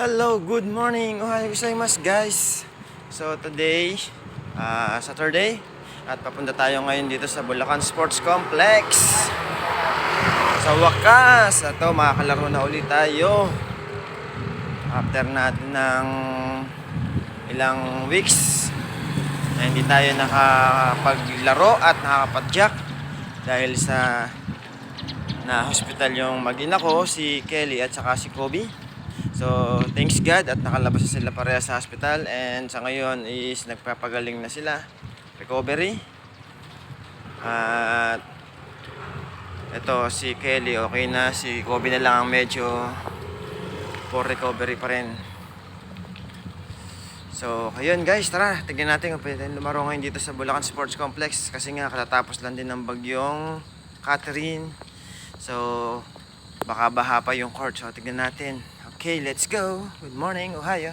Hello, good morning. Ohayo gozaimasu guys. So today, ah, Saturday, at papunta tayo ngayon dito sa Bulacan Sports Complex. Sa wakas, ito makakalaro na ulit tayo. After natin ng ilang weeks na hindi tayo nakapaglaro at nakakapag-jack dahil sa na hospital yung magina ko, si Kelly at saka si Kobe. So, thanks God at nakalabas na sila pareha sa hospital and sa ngayon is nagpapagaling na sila. Recovery. At ito si Kelly okay na, si Kobe na lang ang medyo for recovery pa rin. So, ayun guys, tara, tignan natin kung pwede lumaro ngayon dito sa Bulacan Sports Complex kasi nga katatapos lang din ng bagyong Catherine. So, baka baha pa yung court. So, tignan natin. Okay, let's go. Good morning, Ohio.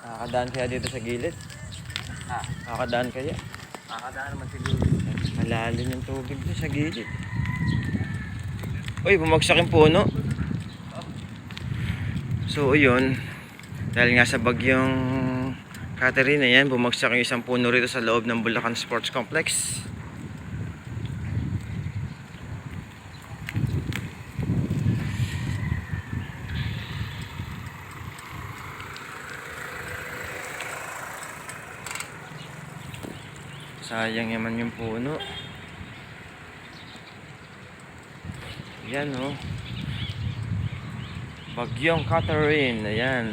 Nakakadaan kaya dito sa gilid? Ha? Nakakadaan kaya? Nakakadaan naman siguro. Malalim yung tubig doon sa gilid. Uy, bumagsak yung puno. So, yun. Dahil nga sa bagyong Catherine na yan, bumagsak yung isang puno rito sa loob ng Bulacan Sports Complex. Sayang naman yung puno. Yan oh. Bagyong Catherine. Ayan.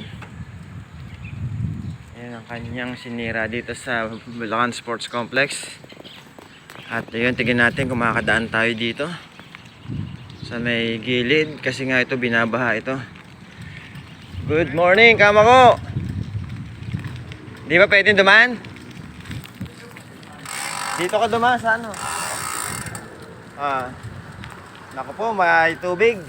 Ayan ang kanyang sinira dito sa Bulacan Sports Complex. At ayun, tignan natin kung makakadaan tayo dito. Sa may gilid. Kasi nga ito, binabaha ito. Good morning, kama ko! Di ba pwedeng dumaan? Dito ka dumaan sa ano? Ah. Naku po, may tubig.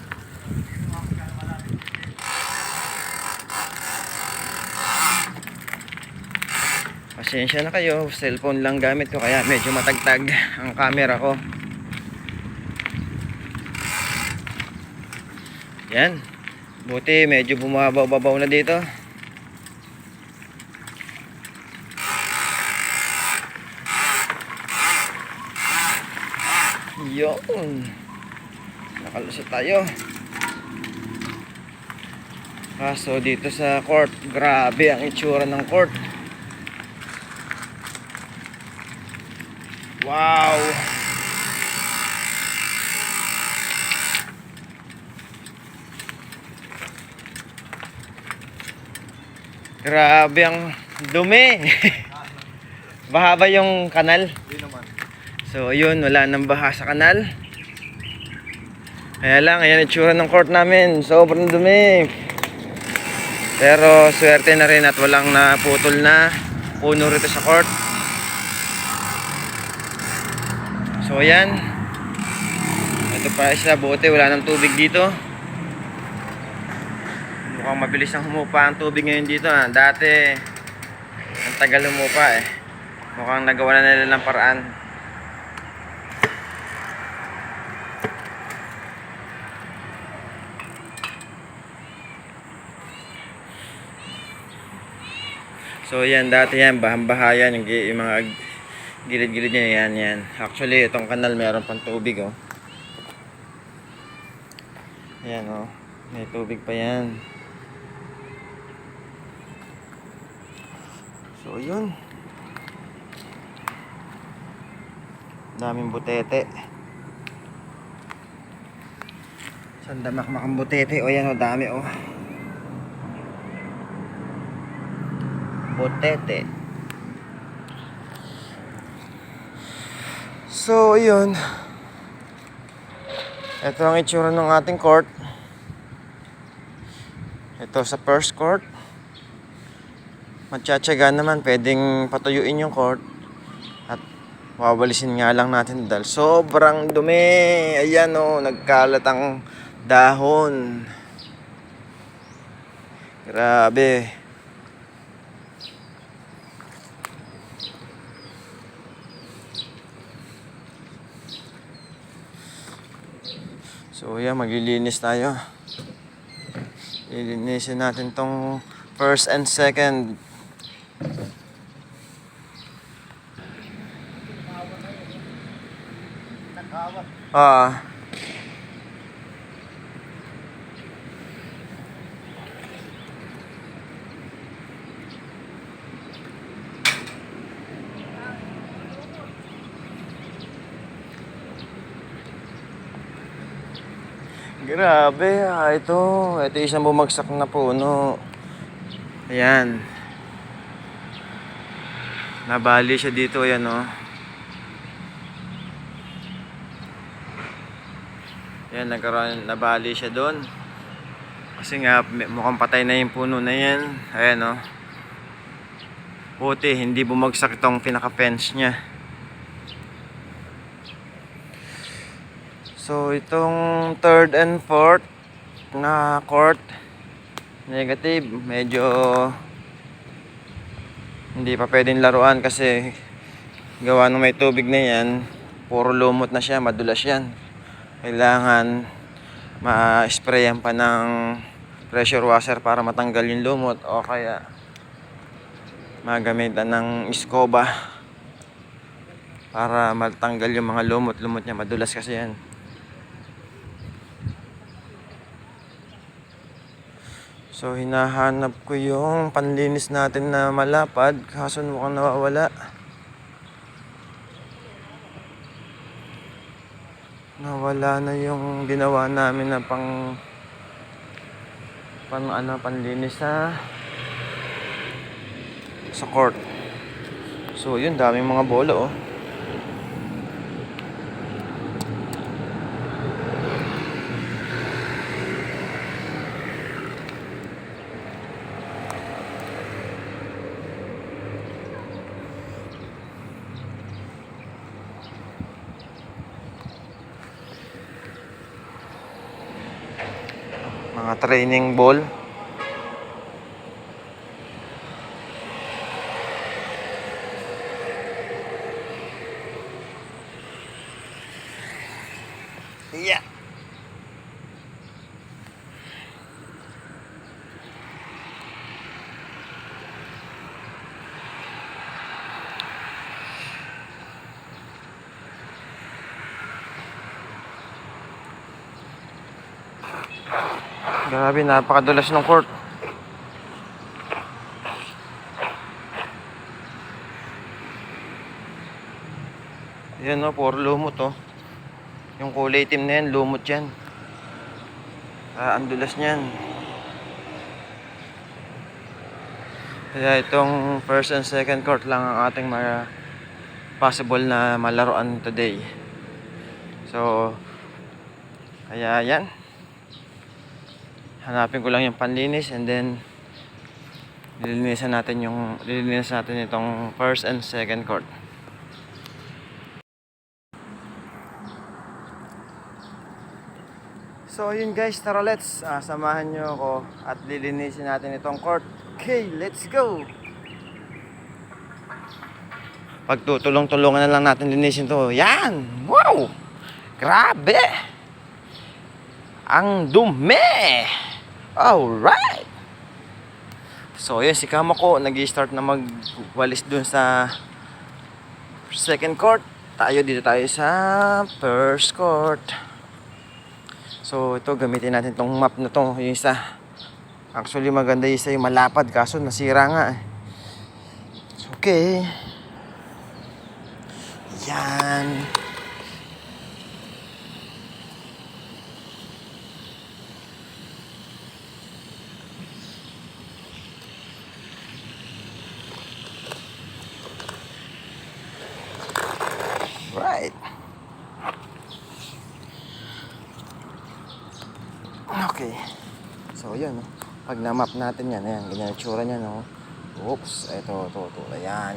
Pasensya na kayo, cellphone lang gamit ko kaya medyo matagtag ang camera ko. Yan. Buti medyo bumabaw-babaw na dito. Yun. Nakalusot tayo. Kaso dito sa court, grabe ang itsura ng court. Wow. Grabe ang dumi. Baha ba yung kanal? Hindi naman. So ayun, wala nang baha sa kanal. Kaya lang, ayan itsura ng court namin. Sobrang dumi. Pero swerte na rin at walang naputol na puno rito sa court. So ayan. Ito pa isa buti, wala nang tubig dito. Mukhang mabilis ang humupa ang tubig ngayon dito. Ah. Dati, ang tagal humupa eh. Mukhang nagawa na nila ng paraan. So yan, dati yan, bahang-baha yan, yung, yung mga gilid-gilid niya, yan, yan. Actually, itong kanal meron pang tubig, oh. Ayan, oh. May tubig pa yan. So, yun. Daming butete. Sandamak makang butete. O yan, oh, dami, oh. Butete. So, yun. Ito ang itsura ng ating court. Ito sa first court. Matsyatsaga naman, pwedeng patuyuin yung court. At wawalisin nga lang natin dahil sobrang dumi. Ayan o, nagkalat ang dahon. Grabe. Yeah, maglilinis tayo. Lilinisin natin tong first and second. Ah. Grabe, ah, ito. Ito isang bumagsak na puno. Ayan. Nabali siya dito, ayan oh. Ayan, nagkaroon, nabali siya doon. Kasi nga, mukhang patay na yung puno na yan. Ayan oh. Puti, hindi bumagsak itong pinaka-fence niya. So, itong third and fourth na court, negative, medyo hindi pa pwedeng laruan kasi gawa ng may tubig na yan, puro lumot na siya, madulas yan. Kailangan ma-sprayan pa ng pressure washer para matanggal yung lumot o kaya magamitan ng iskoba para matanggal yung mga lumot-lumot niya, madulas kasi yan. So hinahanap ko yung panlinis natin na malapad kaso mukhang nawawala. Nawala na yung ginawa namin na pang pang ano panlinis sa sa court. So yun daming mga bola oh. Mga training ball. Grabe, napakadulas ng court. Yan o, puro lumot oh. Yung kulay itim na yan, lumot yan. Ah, ang dulas niyan. Kaya itong first and second court lang ang ating mga possible na malaruan today. So, kaya yan hanapin ko lang yung panlinis and then lilinisan natin yung lilinisan natin itong first and second court. So yun guys, tara let's ah, samahan nyo ako at lilinisin natin itong court. Okay, let's go! Pagtutulong-tulungan na lang natin linisin to. Yan! Wow! Grabe! Ang dumi! Alright! So yun, si Kamako nag-start na magwalis dun sa second court. Tayo dito tayo sa first court. So ito, gamitin natin tong map na to. Yung isa. Actually maganda yung isa yung malapad kaso nasira nga eh. Okay. Yan. Right. Okay. So, yun. No? Pag na-map natin yan, ayan, ganyan ang tsura niya, no? Oops, ito, ito, ito, ayan.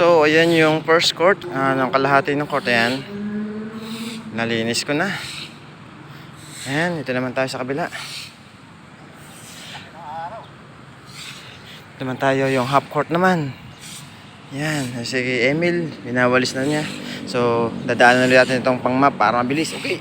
So, ayan yung first court. Ah, ng kalahati ng court. Ayan. Nalinis ko na. Ayan, ito naman tayo sa kabila. Ito naman tayo yung half court naman. Yan, sige Emil, binawalis na niya. So, dadaanan ulit natin itong pang map para mabilis. Okay.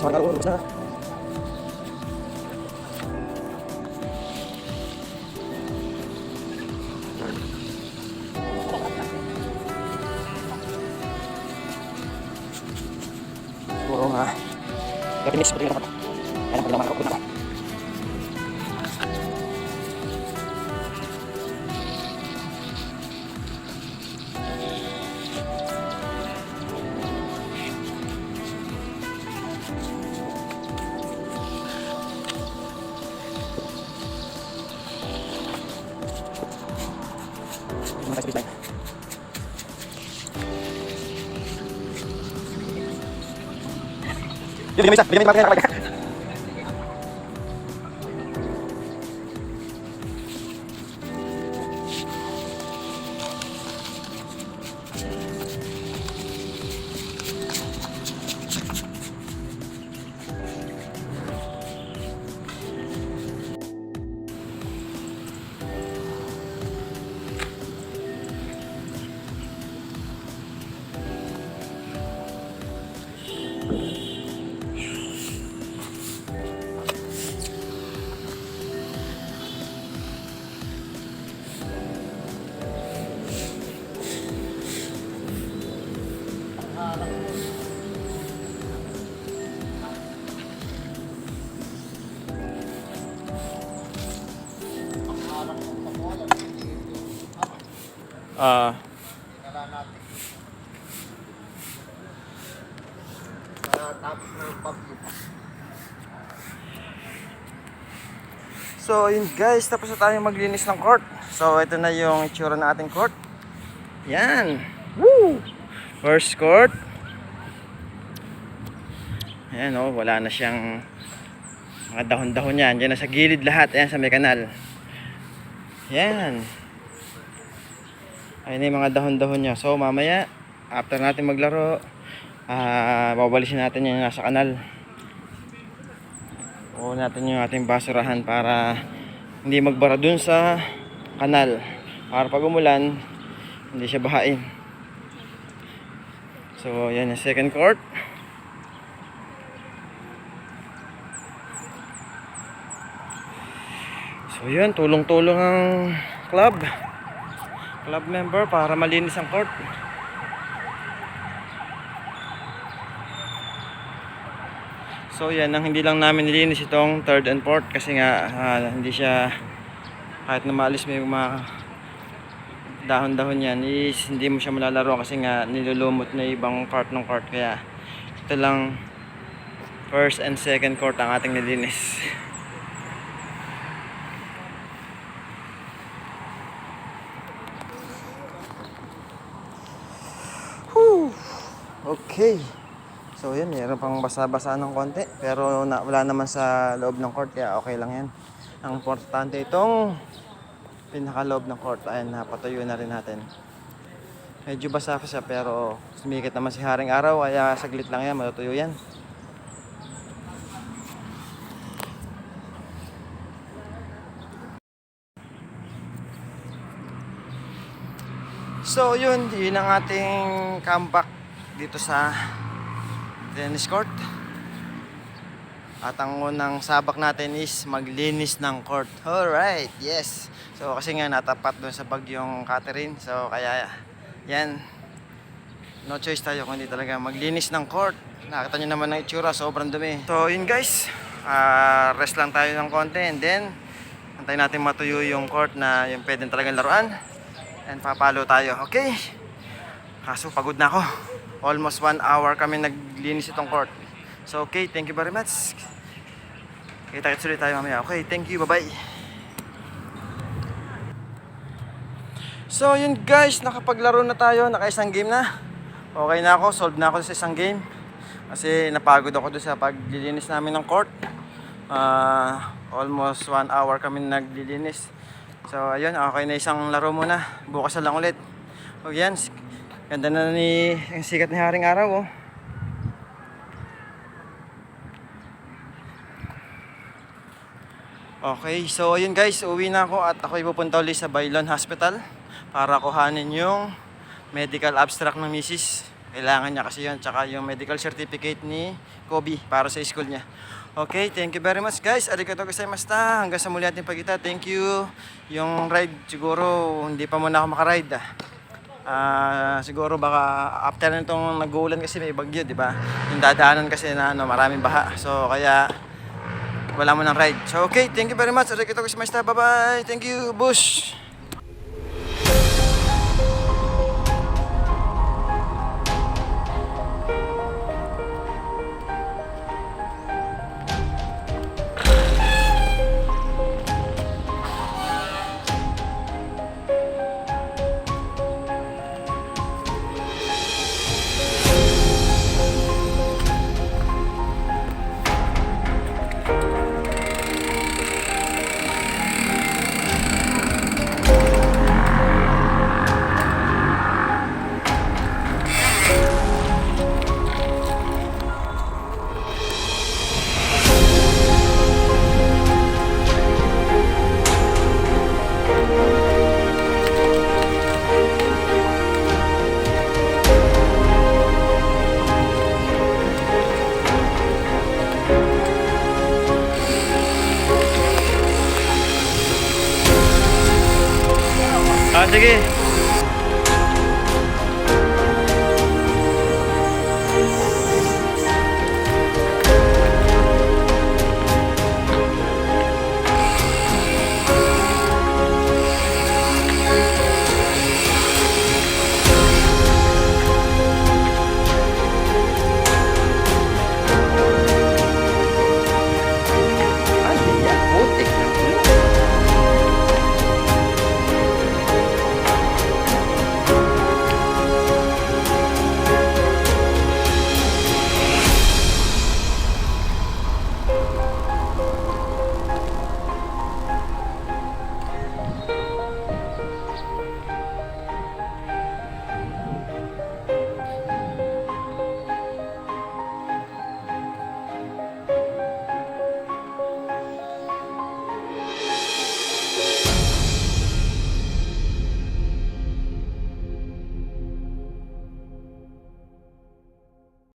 Sarkar bigyan mo isa. Bigyan mo Ah. So, yun guys, tapos na tayo maglinis ng court. So, ito na yung itsura ng ating court. Yan. Woo! First court. Ayan oh, wala na siyang mga dahon-dahon yan. Diyan na sa gilid lahat. Ayan sa may kanal. Yan. Ayun yung mga dahon-dahon niya. So, mamaya, after natin maglaro, ah, babalisin natin yung nasa kanal. O natin yung ating basurahan para hindi magbara dun sa kanal. Para pag umulan, hindi siya bahain. So, yan yung second court. So, yun, tulong-tulong ang club. Club member para malinis ang court. So yan, ang hindi lang namin nilinis itong third and fourth kasi nga ah, hindi siya kahit na maalis may mga dahon-dahon yan is hindi mo siya malalaro kasi nga nilulumot na ibang part ng court kaya ito lang first and second court ang ating nilinis. Okay. So yun, meron pang basa-basa ng konti. Pero na, wala naman sa loob ng court, kaya okay lang yan. Ang importante itong pinakaloob ng court. Ayan, napatuyo na rin natin. Medyo basa pa siya, pero sumikit naman si Haring Araw, kaya saglit lang yan, matutuyo yan. So yun, yun ang ating comeback dito sa tennis court. At ang unang sabak natin is maglinis ng court. Alright, yes. So kasi nga natapat doon sa bagyong Catherine. So kaya yan. No choice tayo kundi talaga maglinis ng court. Nakita nyo naman ng itsura, sobrang dumi. So yun guys, ah, rest lang tayo ng konti and then antayin natin matuyo yung court na yung pwedeng talagang laruan. And papalo tayo, okay? Kaso pagod na ako. Almost one hour kami naglinis itong court. So okay, thank you very much. Kita-kits ulit tayo mamaya. Okay, thank you, bye-bye. So yun guys, nakapaglaro na tayo, naka-isang game na. Okay na ako, solve na ako sa isang game. Kasi napagod ako doon sa paglilinis namin ng court. Ah, almost one hour kami naglilinis. So ayun, okay na isang laro muna. Bukas na lang ulit. O yan, ganda na ni ang sikat ni Haring Araw oh. Okay, so ayun guys, uwi na ako at ako ipupunta ulit sa Bailon Hospital para kuhanin yung medical abstract ng misis Kailangan niya kasi yun. Tsaka yung medical certificate ni Kobe para sa school niya. Okay, thank you very much guys. Arigato gozaimashita. Hanggang sa muli ating pagkita. Thank you. Yung ride siguro hindi pa muna ako makaride ah. Ah, siguro baka after nitong nag-uulan kasi may bagyo, di ba? Yung dadaanan kasi na ano, maraming baha. So kaya wala mo ng ride. So okay, thank you very much. Arigato gozaimashita. Bye-bye. Thank you, Bush.